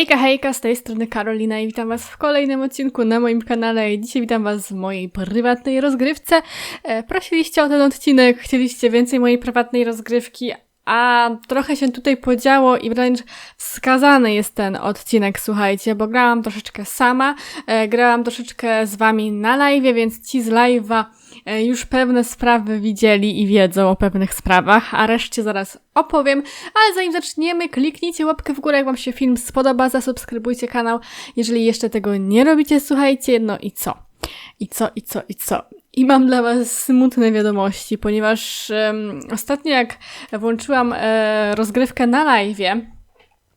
Hejka, hejka, z tej strony Karolina i witam Was w kolejnym odcinku na moim kanale. Dzisiaj witam Was w mojej prywatnej rozgrywce. E, prosiliście o ten odcinek, chcieliście więcej mojej prywatnej rozgrywki, a trochę się tutaj podziało i wręcz wskazany jest ten odcinek, słuchajcie, bo grałam troszeczkę sama, e, grałam troszeczkę z Wami na live, więc ci z live'a już pewne sprawy widzieli i wiedzą o pewnych sprawach, a reszcie zaraz opowiem. Ale zanim zaczniemy, kliknijcie łapkę w górę, jak Wam się film spodoba, zasubskrybujcie kanał, jeżeli jeszcze tego nie robicie, słuchajcie, no i co? I co, i co, i co? I mam dla Was smutne wiadomości, ponieważ um, ostatnio jak włączyłam e, rozgrywkę na live,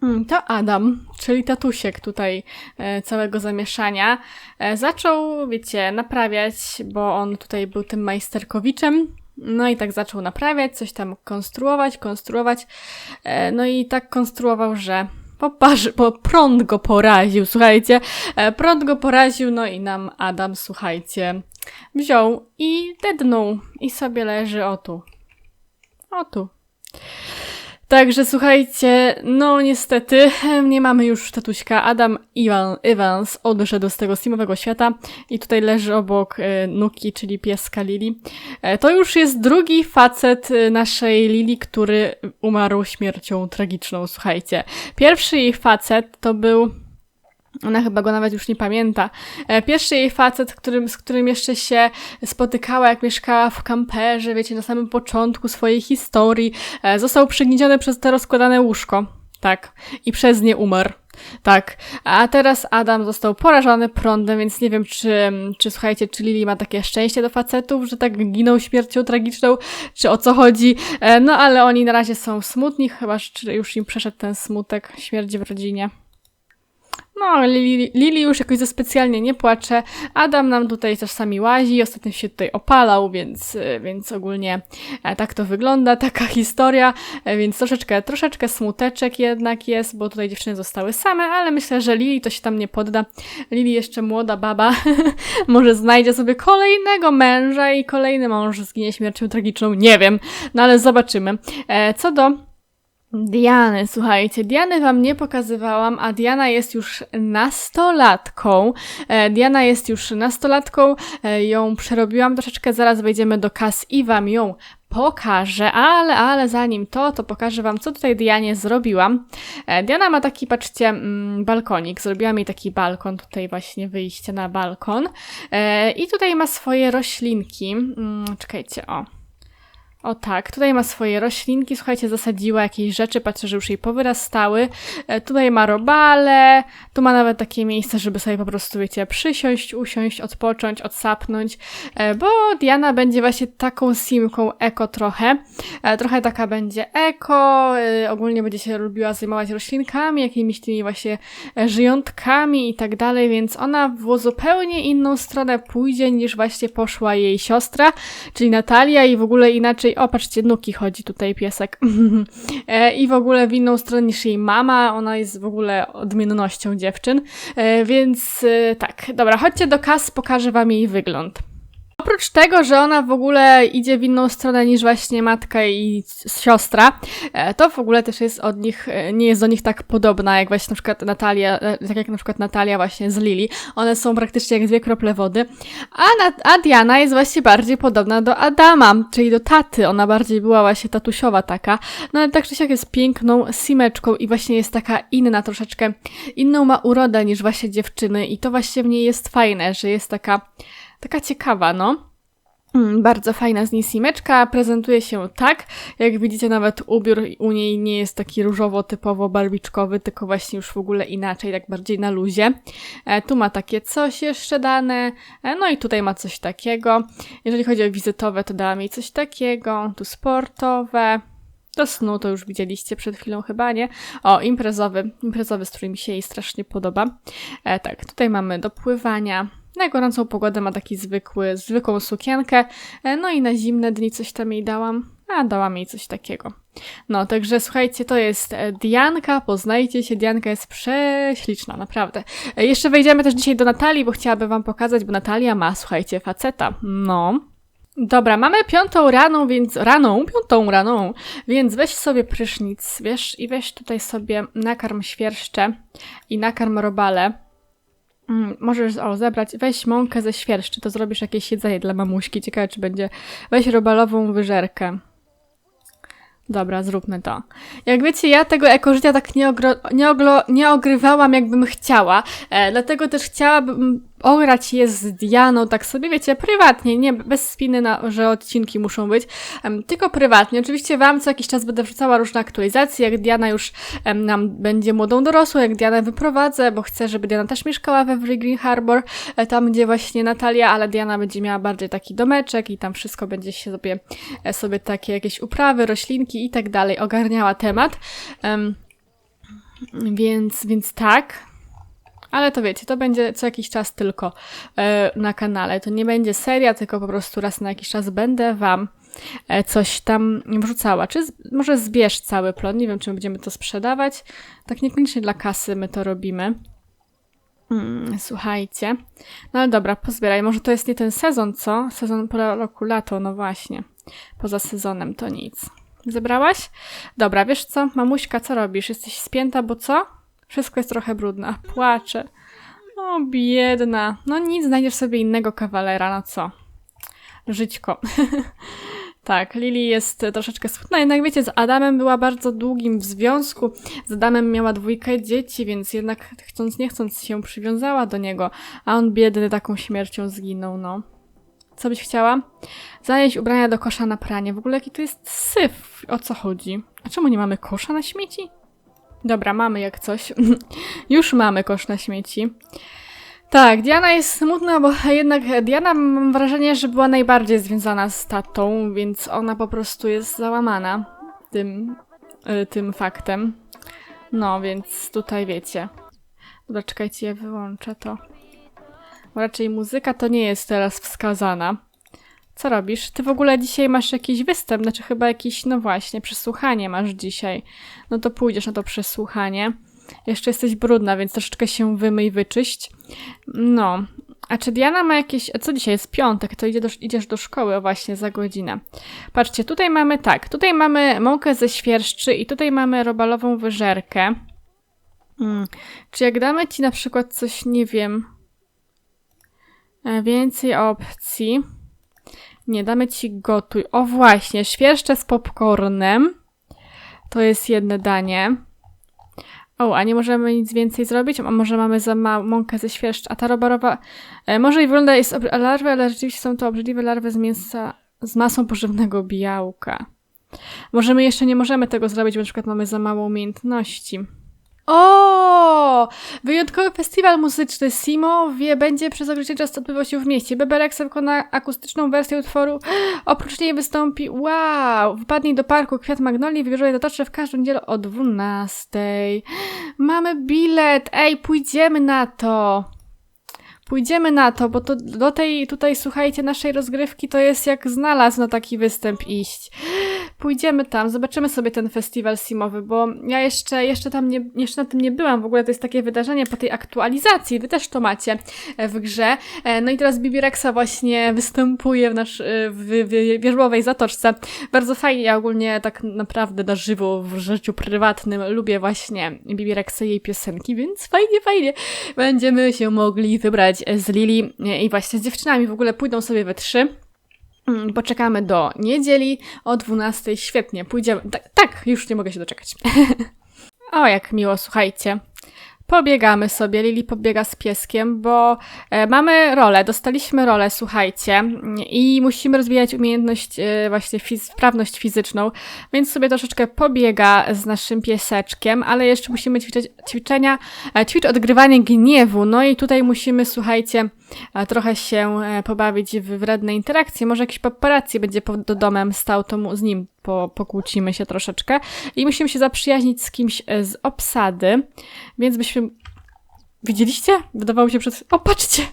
mm, to Adam, czyli tatusiek tutaj e, całego zamieszania, e, zaczął, wiecie, naprawiać, bo on tutaj był tym majsterkowiczem. No i tak zaczął naprawiać, coś tam konstruować, konstruować. E, no i tak konstruował, że poparzy, bo prąd go poraził, słuchajcie. Prąd go poraził, no i nam Adam, słuchajcie, wziął i dednął i sobie leży o tu. O tu. Także słuchajcie, no niestety nie mamy już tatuśka. Adam Ivan, Evans odszedł z tego steamowego świata i tutaj leży obok e, Nuki, czyli pieska Lili. E, to już jest drugi facet e, naszej Lili, który umarł śmiercią tragiczną, słuchajcie. Pierwszy ich facet to był ona chyba go nawet już nie pamięta. E, pierwszy jej facet, którym, z którym jeszcze się spotykała, jak mieszkała w kamperze, wiecie, na samym początku swojej historii, e, został przygnieciony przez to rozkładane łóżko. Tak. I przez nie umarł. Tak. A teraz Adam został porażony prądem, więc nie wiem, czy, czy słuchajcie, czy Lili ma takie szczęście do facetów, że tak giną śmiercią tragiczną, czy o co chodzi. E, no ale oni na razie są smutni, chyba że już im przeszedł ten smutek śmierci w rodzinie. No, Lili, już jakoś za specjalnie nie płacze. Adam nam tutaj czasami łazi, ostatnio się tutaj opalał, więc, więc ogólnie e, tak to wygląda, taka historia, e, więc troszeczkę, troszeczkę smuteczek jednak jest, bo tutaj dziewczyny zostały same, ale myślę, że Lili to się tam nie podda. Lili jeszcze młoda baba, może znajdzie sobie kolejnego męża i kolejny mąż zginie śmiercią tragiczną, nie wiem, no ale zobaczymy. E, co do Diany, słuchajcie, Diany wam nie pokazywałam, a Diana jest już nastolatką. E, Diana jest już nastolatką, e, ją przerobiłam troszeczkę, zaraz wejdziemy do kas i wam ją pokażę, ale, ale zanim to, to pokażę wam, co tutaj Dianie zrobiłam. E, Diana ma taki, patrzcie, mm, balkonik. Zrobiłam jej taki balkon, tutaj właśnie wyjście na balkon. I tutaj ma swoje roślinki. Mm, czekajcie, o. O tak, tutaj ma swoje roślinki, słuchajcie, zasadziła jakieś rzeczy, patrzę, że już jej powyrastały. E, tutaj ma robale, tu ma nawet takie miejsce, żeby sobie po prostu, wiecie, przysiąść, usiąść, odpocząć, odsapnąć, e, bo Diana będzie właśnie taką simką eko trochę. E, trochę taka będzie eko, ogólnie będzie się lubiła zajmować roślinkami, jakimiś tymi właśnie żyjątkami i tak dalej, więc ona w zupełnie inną stronę pójdzie niż właśnie poszła jej siostra, czyli Natalia i w ogóle inaczej o patrzcie, Nuki chodzi tutaj piesek. E, I w ogóle w inną stronę niż jej mama, ona jest w ogóle odmiennością dziewczyn. E, więc e, tak, dobra, chodźcie do kas, pokażę wam jej wygląd. Oprócz tego, że ona w ogóle idzie w inną stronę niż właśnie matka i siostra, e, to w ogóle też jest od nich, e, nie jest do nich tak podobna, jak właśnie na przykład Natalia, e, tak jak na przykład Natalia właśnie z Lili. One są praktycznie jak dwie krople wody. A, a Diana jest właśnie bardziej podobna do Adama, czyli do taty. Ona bardziej była właśnie tatusiowa taka. No ale tak czy siak jest piękną simeczką i właśnie jest taka inna, troszeczkę inną ma urodę niż właśnie dziewczyny i to właśnie w niej jest fajne, że jest taka Taka ciekawa, no. Mm, bardzo fajna z niej simeczka, prezentuje się tak, jak widzicie nawet ubiór u niej nie jest taki różowo typowo barbiczkowy, tylko właśnie już w ogóle inaczej, tak bardziej na luzie. E, tu ma takie coś jeszcze dane, e, no i tutaj ma coś takiego. Jeżeli chodzi o wizytowe, to dałam jej coś takiego, tu sportowe, do snu to już widzieliście przed chwilą chyba, nie? O, imprezowy, imprezowy strój mi się jej strasznie podoba. E, tak, tutaj mamy do pływania, na gorącą pogodę ma taki zwykły, zwykłą sukienkę, e, no i na zimne dni coś tam jej dałam, a dałam jej coś takiego. No, także słuchajcie, to jest e, Dianka, poznajcie się, Dianka jest prześliczna, naprawdę. E, jeszcze wejdziemy też dzisiaj do Natalii, bo chciałabym wam pokazać, bo Natalia ma, słuchajcie, faceta. No, Dobra, mamy piątą raną, więc raną, piątą raną, więc weź sobie prysznic, wiesz, i weź tutaj sobie nakarm świerszcze i nakarm robale. Mm, możesz o, zebrać, weź mąkę ze świerszczy, to zrobisz jakieś jedzenie dla mamuśki. Ciekawe, czy będzie. Weź robalową wyżerkę. Dobra, zróbmy to. Jak wiecie, ja tego ekożycia tak nie, ogro, nie, oglo, nie ogrywałam, jakbym chciała. E, dlatego też chciałabym ograć je z Dianą, tak sobie, wiecie, prywatnie, nie bez spiny, na, że odcinki muszą być, um, tylko prywatnie. Oczywiście Wam co jakiś czas będę wrzucała różne aktualizacje, jak Diana już um, nam będzie młodą dorosłą, jak Diana wyprowadzę, bo chcę, żeby Diana też mieszkała we Free Green Harbor, e, tam gdzie właśnie Natalia, ale Diana będzie miała bardziej taki domeczek i tam wszystko będzie się sobie, e, sobie takie jakieś uprawy, roślinki i tak dalej ogarniała temat. Um, więc, więc tak, ale to wiecie, to będzie co jakiś czas tylko e, na kanale. To nie będzie seria, tylko po prostu raz na jakiś czas będę Wam e, coś tam wrzucała. Czy z, może zbierz cały plon, nie wiem, czy będziemy to sprzedawać. Tak niekoniecznie dla kasy my to robimy. Hmm, słuchajcie. No ale dobra, pozbieraj. Może to jest nie ten sezon, co? Sezon po roku lato, no właśnie. Poza sezonem to nic. Zebrałaś? Dobra, wiesz co? Mamuśka, co robisz? Jesteś spięta, bo co? Wszystko jest trochę brudne. Płaczę. O, biedna. No nic, znajdziesz sobie innego kawalera, no co? Żyćko. tak, Lili jest troszeczkę smutna, jednak wiecie, z Adamem była bardzo długim w związku. Z Adamem miała dwójkę dzieci, więc jednak chcąc nie chcąc się przywiązała do niego, a on biedny taką śmiercią zginął, no. Co byś chciała? Zanieść ubrania do kosza na pranie. W ogóle jaki to jest syf? O co chodzi? A czemu nie mamy kosza na śmieci? Dobra, mamy jak coś. Już mamy kosz na śmieci. Tak, Diana jest smutna, bo jednak Diana mam wrażenie, że była najbardziej związana z tatą, więc ona po prostu jest załamana tym, y, tym faktem. No, więc tutaj wiecie. Dobra, czekajcie, ja wyłączę to. Raczej muzyka to nie jest teraz wskazana. Co robisz? Ty w ogóle dzisiaj masz jakiś występ, znaczy chyba jakiś, no właśnie, przesłuchanie masz dzisiaj. No to pójdziesz na to przesłuchanie. Jeszcze jesteś brudna, więc troszeczkę się wymyj, wyczyść. No. A czy Diana ma jakieś... Co dzisiaj jest piątek? To idzie do, idziesz do szkoły, właśnie, za godzinę. Patrzcie, tutaj mamy tak. Tutaj mamy mąkę ze świerszczy i tutaj mamy robalową wyżerkę. Hmm. Czy jak damy ci na przykład coś, nie wiem... E, więcej opcji... Nie, damy ci gotuj. O właśnie, świerszcze z popcornem. To jest jedno danie. O, a nie możemy nic więcej zrobić? A może mamy za małą mąkę ze świerszcz? A ta robarowa... E, może i wygląda jest larwy, ale rzeczywiście są to obrzydliwe larwy z mięsa... z masą pożywnego białka. Możemy jeszcze nie możemy tego zrobić, bo na przykład mamy za mało umiejętności. O! Wyjątkowy festiwal muzyczny Simo wie, będzie przez określony czas odbywał się w mieście. Beberek wykona akustyczną wersję utworu. Oprócz niej wystąpi wow! Wpadnij do parku Kwiat Magnolii, wybierze dotarze w każdą niedzielę o 12. Mamy bilet! Ej, pójdziemy na to! Pójdziemy na to, bo to do tej, tutaj słuchajcie, naszej rozgrywki to jest jak znalazł na taki występ iść. Pójdziemy tam, zobaczymy sobie ten festiwal simowy, bo ja jeszcze, jeszcze tam nie, jeszcze na tym nie byłam. W ogóle to jest takie wydarzenie po tej aktualizacji. Wy też to macie e, w grze. E, no i teraz Bibi Rexa właśnie występuje w nasz, e, w, w wierzbowej zatoczce. Bardzo fajnie, ja ogólnie tak naprawdę na żywo w życiu prywatnym lubię właśnie Bibi i jej piosenki, więc fajnie, fajnie. Będziemy się mogli wybrać z Lili i właśnie z dziewczynami w ogóle pójdą sobie we trzy. Mm, poczekamy do niedzieli o 12. Świetnie, pójdziemy. Tak, tak już nie mogę się doczekać. o, jak miło, słuchajcie. Pobiegamy sobie, Lili pobiega z pieskiem, bo e, mamy rolę, dostaliśmy rolę, słuchajcie, i musimy rozwijać umiejętność, e, właśnie fiz sprawność fizyczną, więc sobie troszeczkę pobiega z naszym pieseczkiem, ale jeszcze musimy ćwiczyć ćwiczenia, e, ćwicz odgrywanie gniewu, no i tutaj musimy, słuchajcie, trochę się pobawić w wredne interakcje, może jakiś paparazzi będzie pod domem stał, to mu, z nim po, pokłócimy się troszeczkę i musimy się zaprzyjaźnić z kimś e, z obsady, więc byśmy... Widzieliście? Wydawało się przed... O, patrzcie!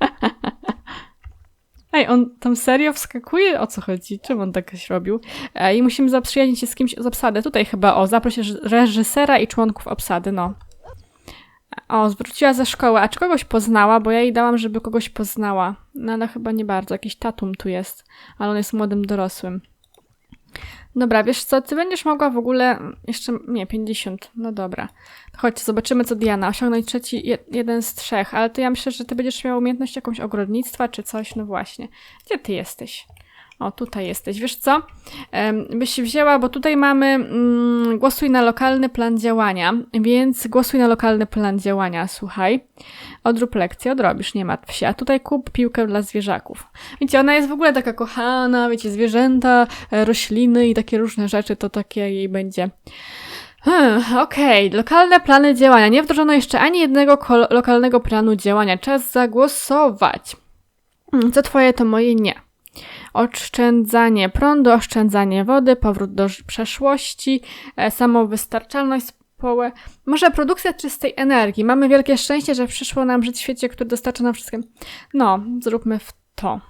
Ej, on tam serio wskakuje? O co chodzi? Czym on tak robił? E, I musimy zaprzyjaźnić się z kimś z obsady. Tutaj chyba, o, zaproś reżysera i członków obsady, no. O, zwróciła ze szkoły. A czy kogoś poznała? Bo ja jej dałam, żeby kogoś poznała. No ale chyba nie bardzo. Jakiś tatum tu jest. Ale on jest młodym dorosłym. Dobra, wiesz co, ty będziesz mogła w ogóle jeszcze, nie, 50, no dobra. Chodź, zobaczymy co Diana, osiągnąć trzeci, je, jeden z trzech, ale to ja myślę, że ty będziesz miała umiejętność jakąś ogrodnictwa czy coś, no właśnie. Gdzie ty jesteś? O, tutaj jesteś. Wiesz co? Byś wzięła, bo tutaj mamy mm, głosuj na lokalny plan działania, więc głosuj na lokalny plan działania, słuchaj. Odrób lekcję, odrobisz, nie martw się. A tutaj kup piłkę dla zwierzaków. Wiecie, ona jest w ogóle taka kochana, wiecie, zwierzęta, e, rośliny i takie różne rzeczy, to takie jej będzie. Hmm, Okej, lokalne plany działania. Nie wdrożono jeszcze ani jednego lokalnego planu działania. Czas zagłosować. Hmm, Co twoje, to moje nie. Oszczędzanie prądu, oszczędzanie wody, powrót do przeszłości, e, samowystarczalność społę. Może produkcja czystej energii. Mamy wielkie szczęście, że przyszło nam żyć w świecie, który dostarcza nam wszystkim. No, zróbmy w to.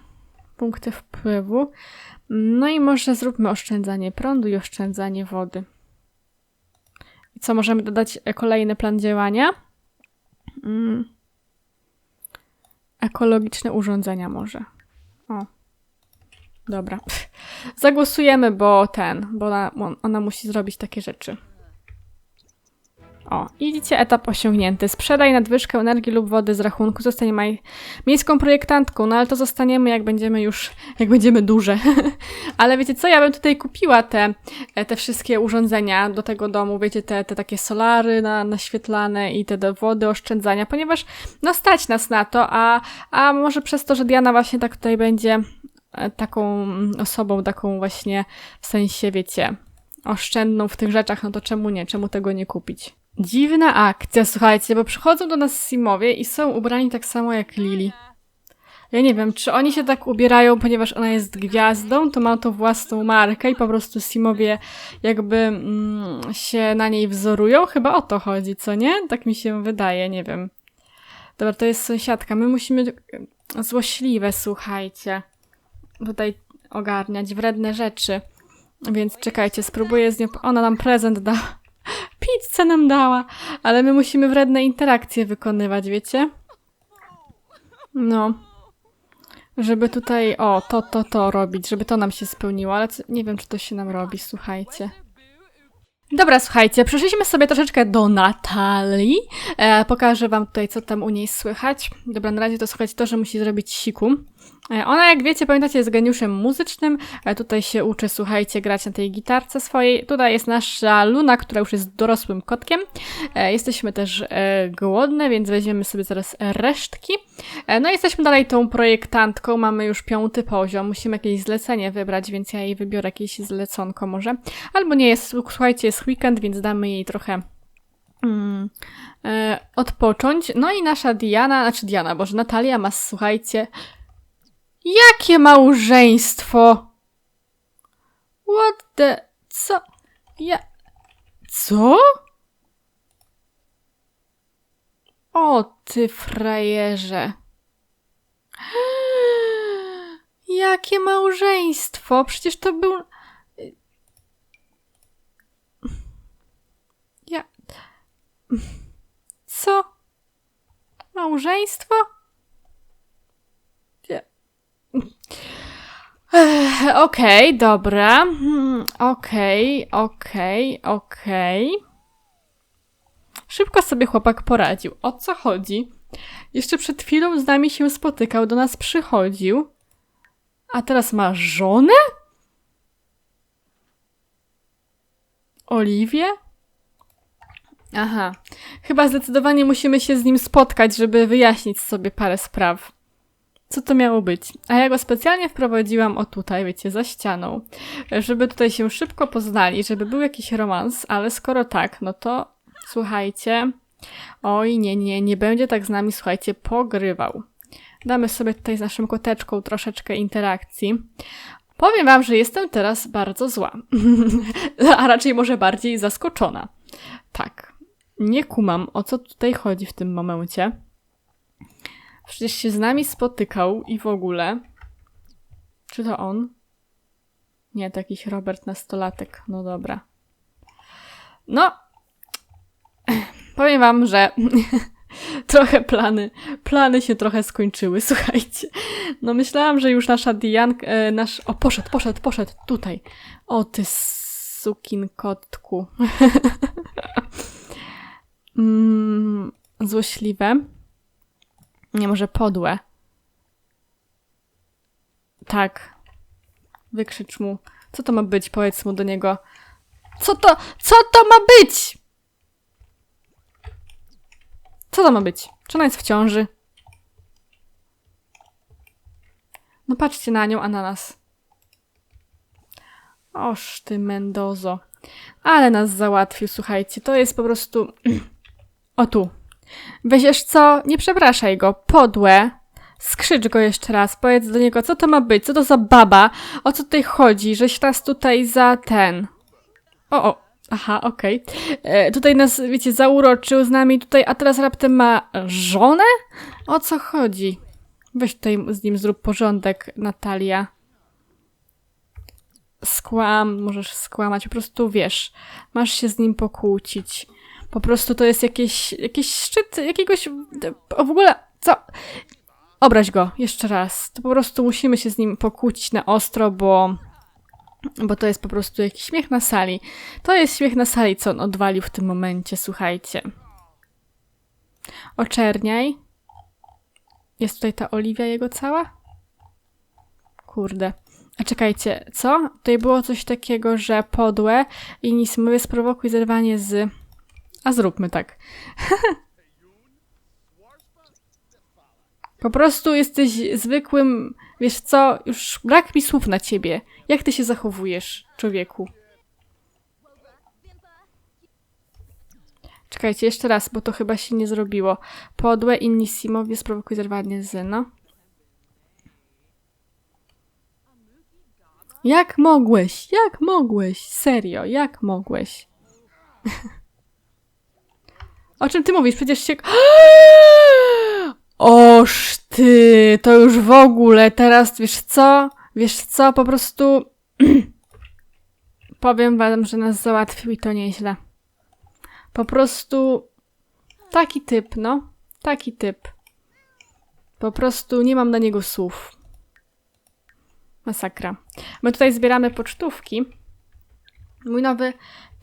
Punkty wpływu. No i może zróbmy oszczędzanie prądu i oszczędzanie wody. I co, możemy dodać e, kolejny plan działania? Mm. Ekologiczne urządzenia może. Dobra. Zagłosujemy, bo ten, bo ona, ona musi zrobić takie rzeczy. O, i widzicie, etap osiągnięty. Sprzedaj nadwyżkę energii lub wody z rachunku. Zostanie maj... miejską projektantką, no ale to zostaniemy, jak będziemy już, jak będziemy duże. ale wiecie co, ja bym tutaj kupiła te, te wszystkie urządzenia do tego domu, wiecie, te, te takie solary na, naświetlane i te do wody oszczędzania, ponieważ no stać nas na to, a, a może przez to, że Diana właśnie tak tutaj będzie e, taką osobą, taką właśnie w sensie, wiecie, oszczędną w tych rzeczach, no to czemu nie? Czemu tego nie kupić? Dziwna akcja, słuchajcie, bo przychodzą do nas Simowie i są ubrani tak samo jak Lili. Ja nie wiem, czy oni się tak ubierają, ponieważ ona jest gwiazdą, to ma to własną markę i po prostu Simowie jakby mm, się na niej wzorują. Chyba o to chodzi, co nie? Tak mi się wydaje, nie wiem. Dobra, to jest sąsiadka. My musimy złośliwe, słuchajcie, tutaj ogarniać wredne rzeczy. Więc czekajcie, spróbuję z nią. Ona nam prezent da. Pizzę nam dała, ale my musimy wredne interakcje wykonywać, wiecie? No. Żeby tutaj, o, to, to, to robić, żeby to nam się spełniło, ale co, nie wiem, czy to się nam robi, słuchajcie. Dobra, słuchajcie, przeszliśmy sobie troszeczkę do Natalii. E, pokażę wam tutaj, co tam u niej słychać. Dobra, na razie to słuchajcie to, że musi zrobić siku. E, ona, jak wiecie, pamiętacie, jest geniuszem muzycznym. E, tutaj się uczy, słuchajcie, grać na tej gitarce swojej. Tutaj jest nasza Luna, która już jest dorosłym kotkiem. E, jesteśmy też głodne, więc weźmiemy sobie zaraz resztki. No, jesteśmy dalej tą projektantką. Mamy już piąty poziom. Musimy jakieś zlecenie wybrać, więc ja jej wybiorę jakieś zleconko może. Albo nie jest, słuchajcie, jest weekend, więc damy jej trochę mm, e, odpocząć. No i nasza Diana, znaczy Diana, boże, Natalia ma, słuchajcie, jakie małżeństwo? What the... Co? Ja... Co? O, ty frajerze. Jakie małżeństwo? Przecież to był... Ja... Co? Małżeństwo? Okej, dobra. Hmm, Okej, okej, okej. Szybko sobie chłopak poradził. O co chodzi? Jeszcze przed chwilą z nami się spotykał, do nas przychodził. A teraz ma żonę? Oliwię? Aha. Chyba zdecydowanie musimy się z nim spotkać, żeby wyjaśnić sobie parę spraw. Co to miało być? A ja go specjalnie wprowadziłam o tutaj, wiecie, za ścianą, żeby tutaj się szybko poznali, żeby był jakiś romans, ale skoro tak, no to słuchajcie, oj nie, nie, nie będzie tak z nami, słuchajcie, pogrywał. Damy sobie tutaj z naszym koteczką troszeczkę interakcji. Powiem wam, że jestem teraz bardzo zła, a raczej może bardziej zaskoczona. Tak, nie kumam, o co tutaj chodzi w tym momencie. Przecież się z nami spotykał i w ogóle. Czy to on? Nie, to jakiś Robert nastolatek. No dobra. No. powiem wam, że trochę plany, plany się trochę skończyły, słuchajcie. No myślałam, że już nasza Dianka, e, nasz, o poszedł, poszedł, poszedł, tutaj. O ty sukin kotku. mm, złośliwe. Nie, może podłe. Tak. Wykrzycz mu. Co to ma być? Powiedz mu do niego. Co to, co to ma być? Co to ma być? Czy ona jest w ciąży? No patrzcie na nią, a na nas. Oż ty, Mendozo. Ale nas załatwił, słuchajcie. To jest po prostu... o tu. Weźiesz co? Nie przepraszaj go. Podłe. Skrzycz go jeszcze raz. Powiedz do niego, co to ma być? Co to za baba? O co tutaj chodzi? Żeś nas tutaj za ten... O, o. Aha, okej. E, Tutaj nas, wiecie, zauroczył z nami tutaj, a teraz raptem ma żonę? O co chodzi? Weź tutaj z nim zrób porządek, Natalia. Skłam, możesz skłamać, po prostu wiesz, masz się z nim pokłócić. Po prostu to jest jakieś, jakiś szczyt jakiegoś, o w ogóle, co? Obraź go, jeszcze raz. To po prostu musimy się z nim pokłócić na ostro, bo bo to jest po prostu jakiś śmiech na sali. To jest śmiech na sali, co on odwalił w tym momencie, słuchajcie. Oczerniaj. Jest tutaj ta Oliwia jego cała? Kurde. A czekajcie, co? Tutaj było coś takiego, że podłe i nic mówię, sprowokuj zerwanie z... A zróbmy tak. po prostu jesteś zwykłym... Wiesz co? Już brak mi słów na ciebie. Jak ty się zachowujesz, człowieku? Czekajcie, jeszcze raz, bo to chyba się nie zrobiło. Podłe Inissimowie sprowokuj zerwanie z, no. Jak mogłeś? Jak mogłeś? Serio, jak mogłeś? o czym ty mówisz? Przecież się... Oż ty, to już w ogóle, teraz wiesz co? Wiesz co, po prostu powiem wam, że nas załatwił i to nieźle. Po prostu taki typ, no. Taki typ. Po prostu nie mam na niego słów. Masakra. My tutaj zbieramy pocztówki. Mój nowy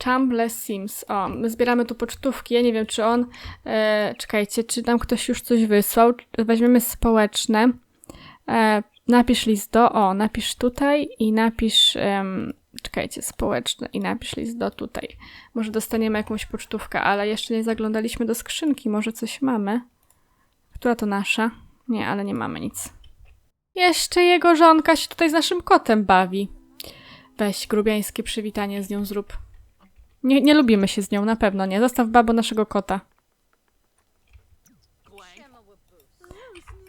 Chamble Sims. O, my zbieramy tu pocztówki. Ja nie wiem, czy on. E, czekajcie, czy nam ktoś już coś wysłał. Weźmiemy społeczne. E, napisz list do. O, napisz tutaj i napisz. czekajcie, społeczne i napisz list do tutaj. Może dostaniemy jakąś pocztówkę, ale jeszcze nie zaglądaliśmy do skrzynki. Może coś mamy. Która to nasza? Nie, ale nie mamy nic. Jeszcze jego żonka się tutaj z naszym kotem bawi. Weź grubiańskie przywitanie z nią zrób. Nie, nie lubimy się z nią, na pewno nie. Zostaw babo naszego kota.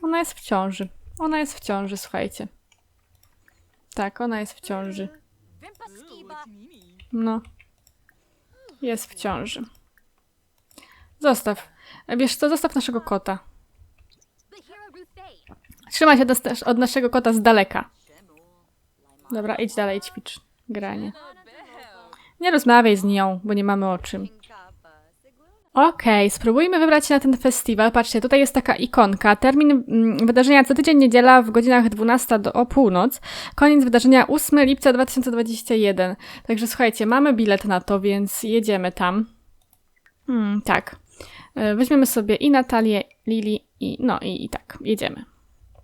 Ona jest w ciąży. Ona jest w ciąży, słuchajcie. Tak, ona jest w ciąży. No. Jest w ciąży. Zostaw. Wiesz co, zostaw naszego kota. Trzymaj się od naszego kota z daleka. Dobra, idź dalej, ćwicz. Granie. Nie rozmawiaj z nią, bo nie mamy o czym. Okej, spróbujmy wybrać się na ten festiwal. Patrzcie, tutaj jest taka ikonka. Termin mm, wydarzenia co tydzień niedziela w godzinach 12 do o północ. Koniec wydarzenia 8 lipca 2021. Także słuchajcie, mamy bilet na to, więc jedziemy tam. Hmm, tak. E, Weźmiemy sobie i Natalię, Lili i no i, i tak, jedziemy.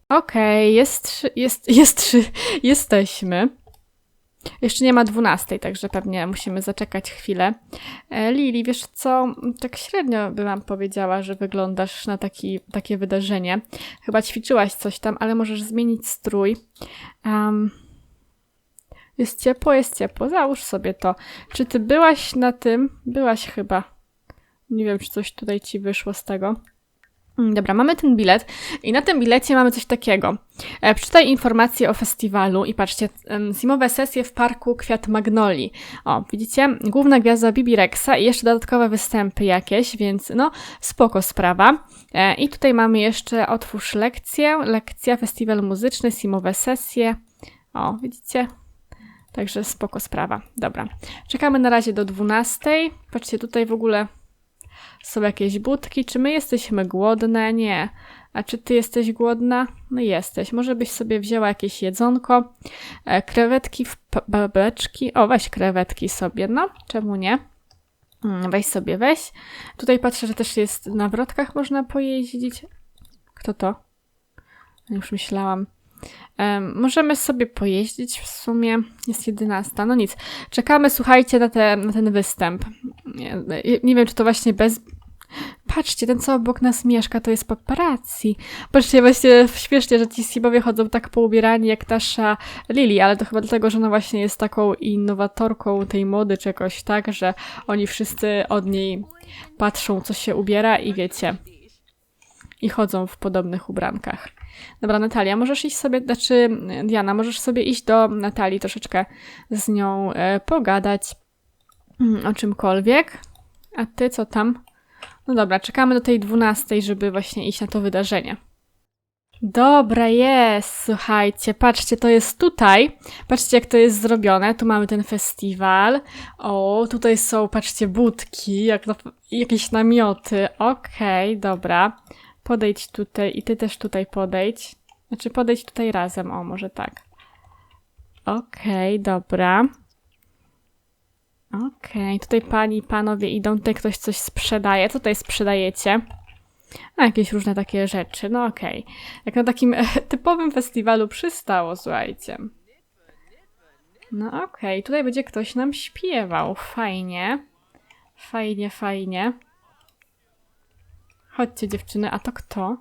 Okej, jest, trzy- jest, jest, trzy- jesteśmy. Jeszcze nie ma 12, także pewnie musimy zaczekać chwilę. E, Lili, wiesz co, tak średnio by wam powiedziała, że wyglądasz na taki, takie wydarzenie. Chyba ćwiczyłaś coś tam, ale możesz zmienić strój. Em, jest ciepło, jest ciepło, załóż sobie to. Czy ty byłaś na tym? Byłaś chyba. Nie wiem, czy coś tutaj ci wyszło z tego. Mm, Dobra, mamy ten bilet i na tym bilecie mamy coś takiego. E, Przeczytaj informacje o festiwalu i patrzcie, em, zimowe sesje w parku Kwiat Magnolii. O, widzicie? Główna gwiazda Bibi Rexa i jeszcze dodatkowe występy jakieś, więc no, spoko sprawa. E, I tutaj mamy jeszcze otwórz lekcję, lekcja, festiwal muzyczny, zimowe sesje. O, widzicie? Także spoko sprawa. Dobra. Czekamy na razie do 12. Patrzcie, tutaj w ogóle Są jakieś budki. Czy my jesteśmy głodne? Nie. A czy ty jesteś głodna? No jesteś. Może byś sobie wzięła jakieś jedzonko. E, krewetki w babeczki. O, weź krewetki sobie. No, czemu nie? Mm, Weź sobie, weź. Tutaj patrzę, że też jest na wrotkach można pojeździć. Kto to? Już myślałam. Em, możemy sobie pojeździć w sumie. Jest 11. No nic. Czekamy, słuchajcie, na, te, na ten występ. Nie, nie wiem, czy to właśnie bez. Patrzcie, ten co obok nas mieszka, to jest paparazzi. Patrzcie, właśnie śmiesznie, że ci Simowie chodzą tak poubierani jak nasza Lili, ale to chyba dlatego, że ona właśnie jest taką innowatorką tej mody czegoś, tak, że oni wszyscy od niej patrzą, co się ubiera i wiecie, i chodzą w podobnych ubrankach. Dobra, Natalia, możesz iść sobie, znaczy Diana, możesz sobie iść do Natalii, troszeczkę z nią e, pogadać mm, o czymkolwiek. A ty co tam? No dobra, czekamy do tej 12, żeby właśnie iść na to wydarzenie. Dobra, jest, słuchajcie, patrzcie, to jest tutaj. Patrzcie, jak to jest zrobione. Tu mamy ten festiwal. O, tutaj są, patrzcie, budki, jak jakieś namioty. Okej, dobra. Podejdź tutaj i ty też tutaj podejdź. Znaczy, podejdź tutaj razem, o, może tak. Okej, dobra. Okej, tutaj pani panowie idą, tutaj ktoś coś sprzedaje. Co tutaj sprzedajecie? A, jakieś różne takie rzeczy, no okej. Jak na takim e, typowym festiwalu przystało, słuchajcie. No okej, tutaj będzie ktoś nam śpiewał. Fajnie. Fajnie, fajnie. Chodźcie dziewczyny, a to kto?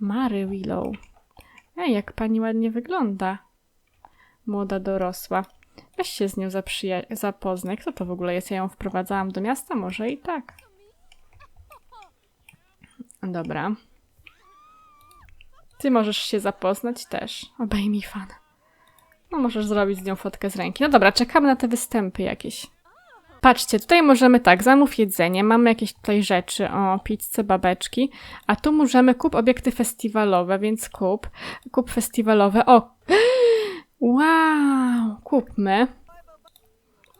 Mary Willow. Ej, jak pani ładnie wygląda. Młoda dorosła. Weź się z nią zaprzyja- zapoznaj. Kto to w ogóle jest? Ja ją wprowadzałam do miasta? Może i tak. Dobra. Ty możesz się zapoznać też. Obejmij fan. No, możesz zrobić z nią fotkę z ręki. No dobra, czekamy na te występy jakieś. Patrzcie, tutaj możemy tak, zamów jedzenie, mamy jakieś tutaj rzeczy, o, pizzę, babeczki, a tu możemy kup obiekty festiwalowe, więc kup, kup festiwalowe, o, wow, kupmy.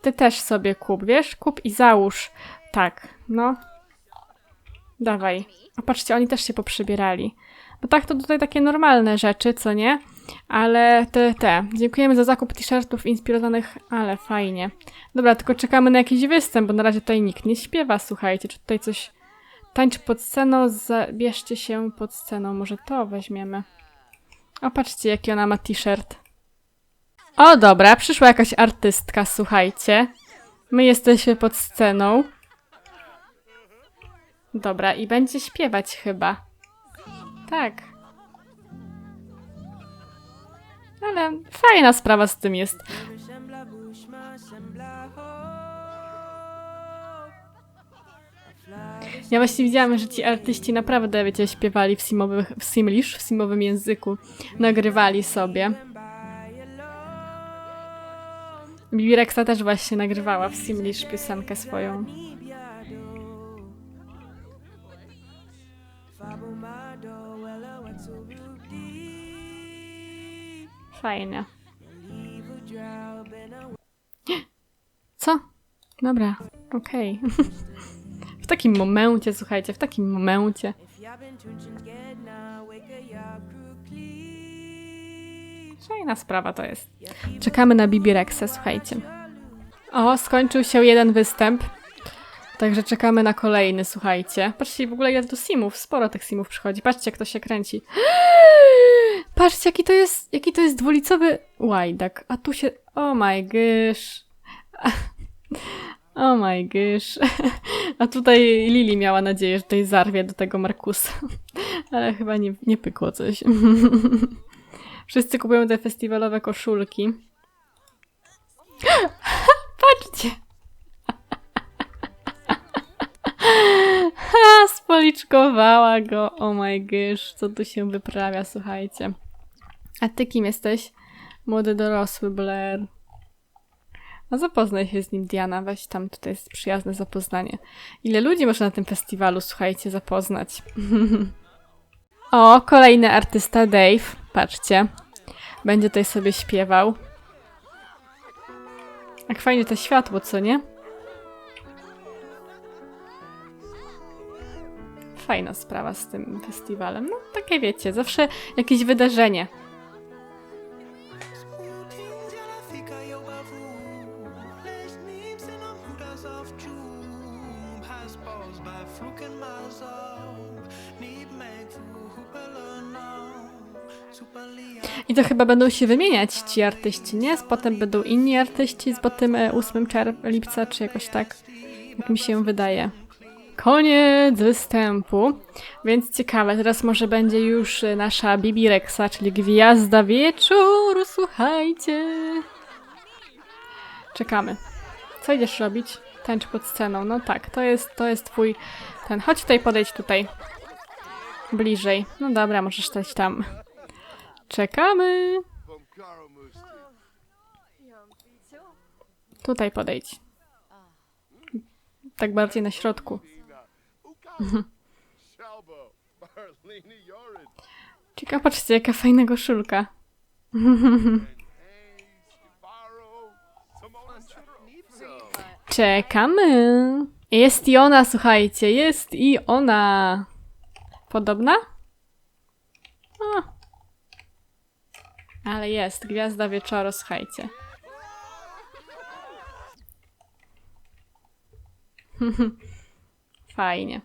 Ty też sobie kup, wiesz, kup i załóż, tak, no. Dawaj. A patrzcie, oni też się poprzybierali. Bo tak to tutaj takie normalne rzeczy, co nie? Ale te, te. Dziękujemy za zakup t-shirtów inspirowanych, ale fajnie. Dobra, tylko czekamy na jakiś występ, bo na razie tutaj nikt nie śpiewa, słuchajcie. Czy tutaj coś tańczy pod sceną? Zabierzcie się pod sceną, może to weźmiemy. O, patrzcie, jaki ona ma t-shirt. O, dobra, przyszła jakaś artystka, słuchajcie. My jesteśmy pod sceną. Dobra, i będzie śpiewać chyba. Tak. Ale fajna sprawa z tym jest. Ja właśnie widziałam, że ci artyści naprawdę, wiecie, śpiewali w, simowych, w simlish, w simowym języku. Nagrywali sobie. Bibi Rexa też właśnie nagrywała w simlish piosenkę swoją. Fajnie. Co? Dobra, okej. w takim momencie, słuchajcie, w takim momencie. Fajna sprawa to jest. Czekamy na Bibi Rexę, słuchajcie. O, skończył się jeden występ. Także czekamy na kolejny, słuchajcie. Patrzcie, w ogóle ile tu simów, sporo tych simów przychodzi. Patrzcie, jak to się kręci. Patrzcie, jaki to jest, jaki to jest dwulicowy łajdak. A tu się, oh my gosh. Oh my gosh. A tutaj Lili miała nadzieję, że tutaj zarwie do tego Markusa. Ale chyba nie, nie pykło coś. Wszyscy kupują te festiwalowe koszulki. Patrzcie. Ha, spoliczkowała go. Oh my gosh, co tu się wyprawia, słuchajcie. A ty kim jesteś? Młody dorosły Blair. No zapoznaj się z nim, Diana. Weź tam, tutaj jest przyjazne zapoznanie. Ile ludzi można na tym festiwalu, słuchajcie, zapoznać. o, kolejny artysta, Dave. Patrzcie. Będzie tutaj sobie śpiewał. Jak fajnie to światło, co nie? fajna sprawa z tym festiwalem. No, takie wiecie, zawsze jakieś wydarzenie. I to chyba będą się wymieniać ci artyści, nie? Potem będą inni artyści z po tym e, 8 czerw- lipca, czy jakoś tak, jak mi się wydaje. Koniec występu, więc ciekawe, teraz może będzie już e, nasza Bibi Rexa, czyli Gwiazda Wieczoru, słuchajcie. Czekamy. Co idziesz robić? Tańcz pod sceną. No tak, to jest, to jest twój ten. Chodź tutaj, podejdź tutaj. Bliżej. No dobra, możesz stać tam. Czekamy. Tutaj podejdź. Tak bardziej na środku. Ciekawe, patrzcie, jaka fajna koszulka. Czekamy. Jest i ona, słuchajcie, jest i ona. Podobna? O. Ale jest, gwiazda wieczoru, słuchajcie. Fajnie.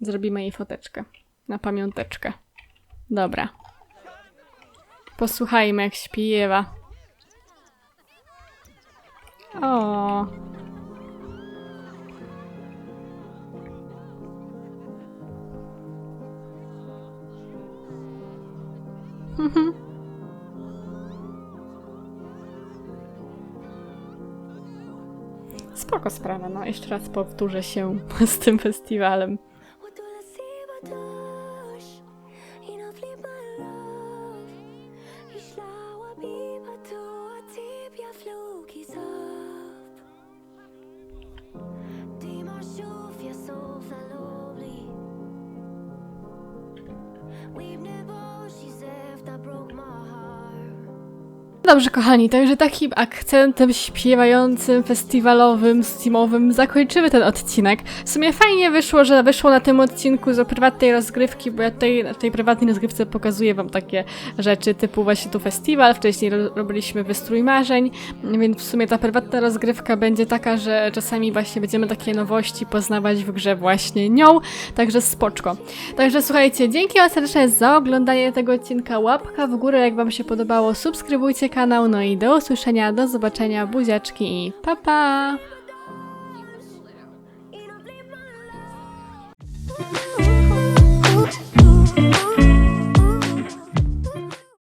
Zrobimy jej foteczkę. Na pamiąteczkę. Dobra. Posłuchajmy, jak śpiewa. O. Mhm. Spoko sprawa, no jeszcze raz powtórzę się z tym festiwalem. Dobrze, kochani, także takim akcentem śpiewającym, festiwalowym, steamowym zakończymy ten odcinek. W sumie fajnie wyszło, że wyszło na tym odcinku z prywatnej rozgrywki, bo ja tutaj na tej prywatnej rozgrywce pokazuję wam takie rzeczy typu właśnie tu festiwal, wcześniej ro robiliśmy wystrój marzeń, więc w sumie ta prywatna rozgrywka będzie taka, że czasami właśnie będziemy takie nowości poznawać w grze właśnie nią, także spoczko. Także słuchajcie, dzięki wam serdecznie za oglądanie tego odcinka, łapka w górę jak wam się podobało, subskrybujcie kanał, no i do usłyszenia, do zobaczenia, buziaczki i pa pa!